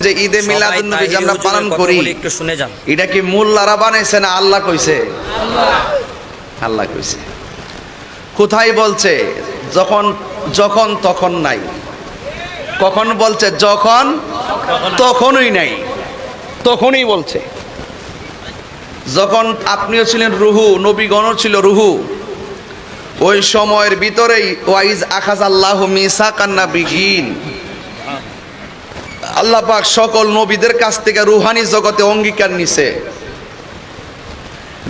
যে ঈদে মিলাদুন নবী যে আমরা পালন করি। একটু শুনে যান। এটা কি মোল্লারা বানাইছে না আল্লাহ কইছে? আল্লাহ কইছে। কোথায় বলছে? যখন যখন তখন নাই। কখন বলছে? যখন তখনই নাই। তখনই বলছে। যখন আপনিও ছিলেন রুহু নবীগণও ছিল রুহু ওই সময়ের ভিতরেই ওয়াইজ আখাজ আল্লাহ মিসা কান্না বিহীন আল্লাহ পাক সকল নবীদের কাছ থেকে রুহানি জগতে অঙ্গীকার নিছে।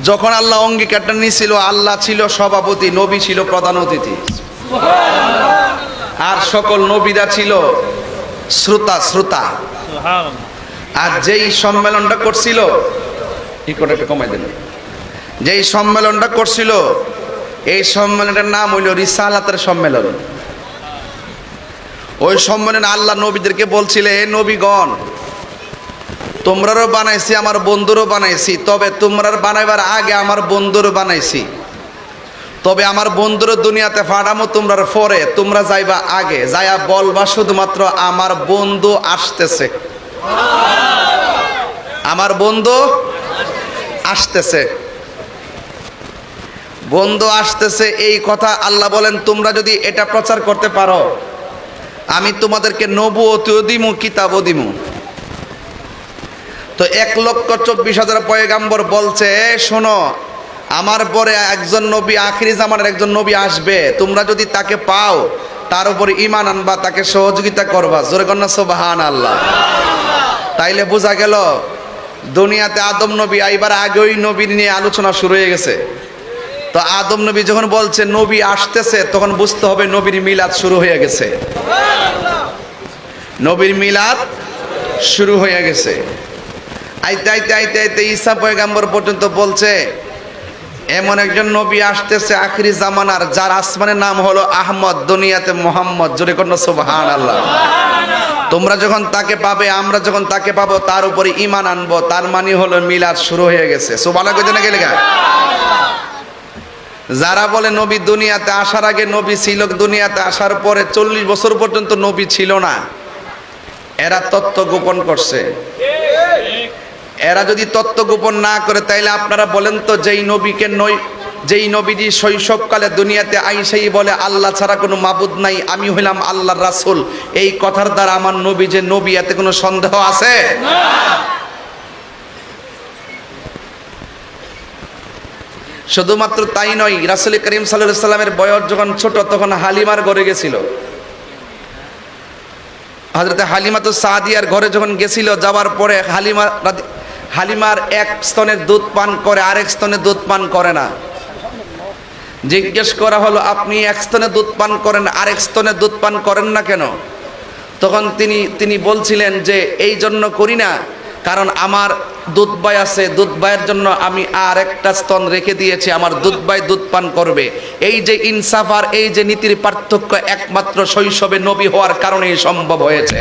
যখন আল্লাহ অঙ্গীকারটা নিছিল, আল্লাহ ছিল সভাপতি, নবী ছিল প্রধান অতিথি। আর সকল নবীরা ছিল শ্রোতা শ্রোতা। আর যেই সম্মেলনটা করছিল কমাই দেন? যেই সম্মেলনটা করছিল, এই সম্মেলনের নাম হইল রিসালাতের সম্মেলন। ওই সম্মেলনে আল্লাহ নবীদেরকে বলছিলে, এ নবীগণ, তোমরারও বানাইছি, আমার বন্ধুরও বানাইছি, তবে তোমরার বানাইবার আগে আমার বন্ধুরও বানাইছি। তবে আমার বন্ধুর দুনিয়াতে ফাড়ামো তোমরার পরে তোমরা যাইবা আগে, যাইয়া বলবা শুধুমাত্র, আমার বন্ধু আসতেছে। আমার বন্ধু আসতেছে। বন্ধু আসতেছে, এই কথা আল্লাহ বলেন, তোমরা যদি এটা প্রচার করতে পারো আমি তোমাদেরকে নবু অতিও দিমু, কিতাবও দিমু। তো এক লক্ষ চব্বিশ হাজার পয়গাম্বর বলছে শোনো, আমার পরে একজন নবী, আখিরি জামানের একজন নবী আসবে। তোমরা যদি তাকে পাও, তার উপরে ইমান আনবা, তাকে সহযোগিতা করবা। জোরে কন্যা সোবাহান আল্লাহ তাইলে বোঝা গেল, দুনিয়াতে আদম নবী আইবার আগেই নবীর নিয়ে আলোচনা শুরু হয়ে গেছে। তো আদম নবী যখন বলছে, নবী আসতেছে, তখন বুঝতে হবে নবীর মিলাদ শুরু হয়ে গেছে। নবীর মিলাদ শুরু হয়ে গেছে। আইতে আইতে আইতে আইতে ঈসা পয়গাম্বর পর্যন্ত বলছে, এমন একজন নবী আসতেছে আখিরি জামানার, যার আসমানের নাম হলো আহমদ, দুনিয়াতে মোহাম্মদ। জোরে কন্যা সুবহান আল্লাহ তোমরা যখন তাকে পাবে, আমরা যখন তাকে পাবো, তার উপরে ইমান আনব। তার মানে হলো মিলাদ শুরু হয়ে গেছে। সুবহানাল্লাহ কইতে না গেলে? যারা বলে নবী দুনিয়াতে আসার আগে নবী ছিল, দুনিয়াতে আসার পরে চল্লিশ বছর পর্যন্ত নবী ছিল না। এরা তত্ত্ব গোপন করছে। এরা যদি তত্ত্ব গোপন না করে, তাইলে আপনারা বলেন তো, যেই নবীকে নই, যেই নবীজি শৈশবকালে দুনিয়াতে আইসাই বলে, আল্লাহ ছাড়া কোনো মাবুদ নাই, আমি হইলাম আল্লাহর রাসূল। এই কথার দ্বারা আমার নবী যে নবী, এতে কোনো সন্দেহ আছে? শুধুমাত্র তাই নয়, রাসুল করিম সাল্লাহ সাল্লামের বয়স যখন ছোট, তখন হালিমার ঘরে গেছিল। হজরতে হালিমা তো সাদিয়ার ঘরে যখন গেছিল, যাওয়ার পরে হালিমা হালিমার এক স্তনের দুধ পান করে, আরেক স্তনে দুধ পান করে না। জিজ্ঞেস করা হলো, আপনি এক স্তনে দুধ পান করেন, আরেক স্তনে দুধ পান করেন না কেন? তখন তিনি তিনি বলছিলেন যে, এই জন্য করি না কারণ আমার দুধ ভাই আছে দুধ ভাইয়ের জন্য আমি আর একটা স্তন রেখে দিয়েছি, আমার দুধ ভাই দুধ পান করবে। এই যে ইনসাফ আর এই যে নীতির পার্থক্য একমাত্র শৈশবে নবী হওয়ার কারণেই সম্ভব হয়েছে।